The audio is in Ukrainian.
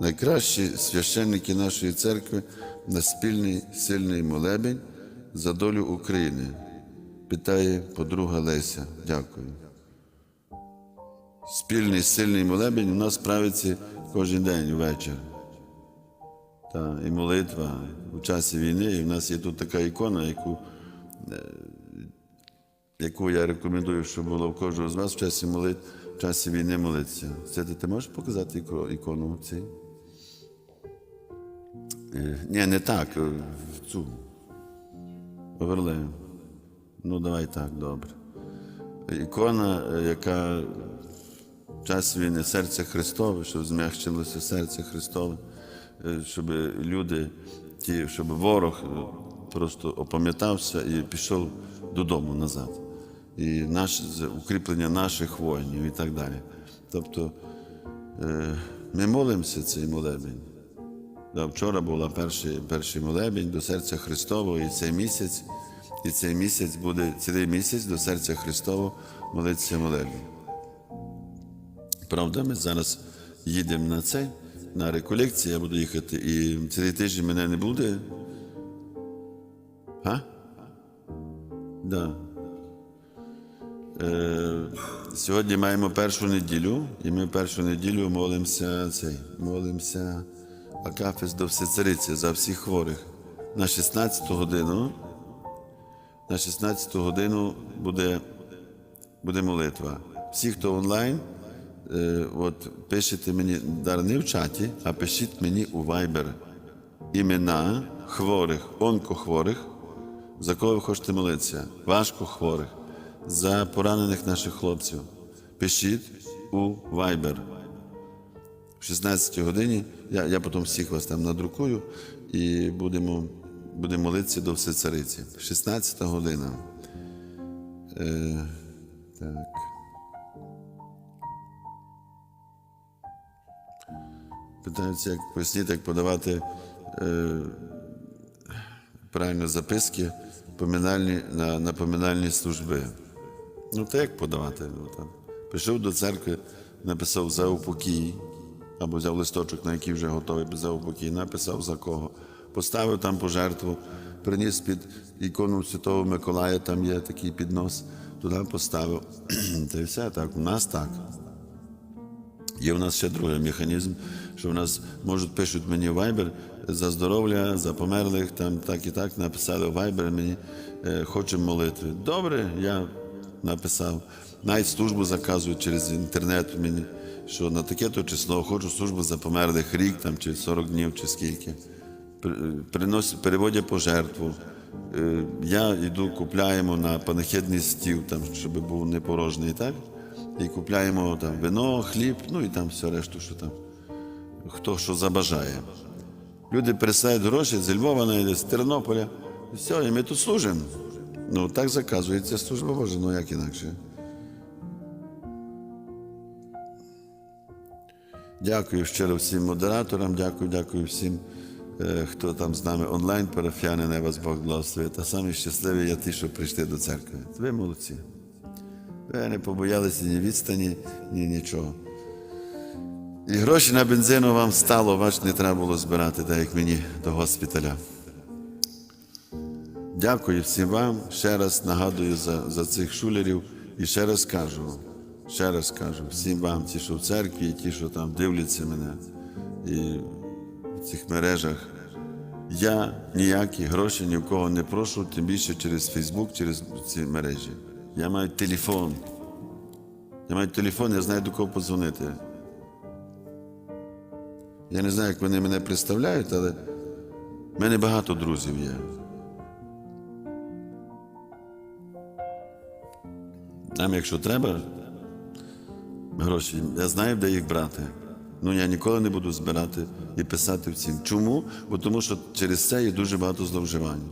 найкращі священники нашої церкви на спільний сильний молебень за долю України. Питає подруга Леся. Дякую. Спільний сильний молебень у нас правиться кожен день ввечері. Та, і молитва у часі війни. І в нас є тут така ікона, яку, е, яку я рекомендую, щоб було в кожного з вас в часі молит, в часі війни молитися. Це ти, можеш показати ікону цій? Е, Ні, не так, е, цю. Оверлею. Ну, давай так, добре. Ікона, е, яка час війни серце Христове, щоб змягчилося серце Христове, щоб люди, ті, щоб ворог просто опам'ятався і пішов додому назад. І наш, укріплення наших воїнів і так далі. Тобто ми молимося цей молебень. Вчора була перший, перший молебень до серця Христового, і цей місяць, і цей місяць буде цілий місяць до серця Христового молитися молебень. Правда, ми зараз їдемо на цей, на реколекцію, я буду їхати, і цілий тиждень мене не буде. А? Да. Е, сьогодні маємо першу неділю, і ми першу неділю молимося цей, молимося Акафіс до Всецариці за всіх хворих. На 16 годину. На 16 годину буде, буде молитва. Всі, хто онлайн, е, от пишете мені дар не в чаті, а пишіть мені у Viber імена хворих, онкохворих, за кого ви хочете молитися, важко хворих, за поранених наших хлопців. Пишіть у Viber. В 16 годині я, я потім всіх вас там надрукую і будемо, будемо молитися до Всецариці. 16 година. Е, так. Питаються, як поясніть, як подавати е, правильно записки поминальні, на, на поминальні служби. Ну, так як подавати? Ну, там. Прийшов до церкви, написав за упокій, або взяв листочок, на який вже готовий за упокій, написав за кого. Поставив там пожертву, приніс під ікону Святого Миколая, там є такий піднос, туди поставив. Та й все так. У нас так. Є в нас ще другий механізм, що в нас можуть пишуть мені в Viber за здоров'я, за померлих, там так і так написали в Viber мені, е, хочемо молитви. Добре, я написав. Навіть службу заказують через інтернет мені, що на таке-то число хочу службу за померлих рік там, чи 40 днів, чи скільки. Переводять пожертву. Е, Я йду, купляємо на панахідний стіл, там, щоб був не порожній, так? І купляємо там вино, хліб, ну і там все решту, що там хто що забажає. Люди пересилають гроші з Львова, навіть з Тернополя. І все, і ми тут служимо. Ну, так заказується служба Божа, ну як інакше. Дякую щиро всім модераторам, дякую, дякую всім, е, хто там з нами онлайн, парафіяни, не вас Бог благословить. Та самі щасливі є ті, що прийшли до церкви. Ви молодці. Ви не побоялися ні відстані, ні нічого. І гроші на бензину вам стало, бач, не треба було збирати, так як мені до госпіталя. Дякую всім вам. Ще раз нагадую за, за цих шулерів і ще раз кажу, ще раз кажу всім вам, ті, що в церкві, і ті, що там дивляться мене і в цих мережах. Я ніякі гроші ні в кого не прошу, тим більше через Фейсбук, через ці мережі. Я маю телефон. Я маю телефон, я знаю до кого подзвонити. Я не знаю, як вони мене представляють, але в мене багато друзів є. Нам, якщо треба, гроші, я знаю, де їх брати. Ну я ніколи не буду збирати і писати всім. Чому? Бо тому що через це є дуже багато зловживань.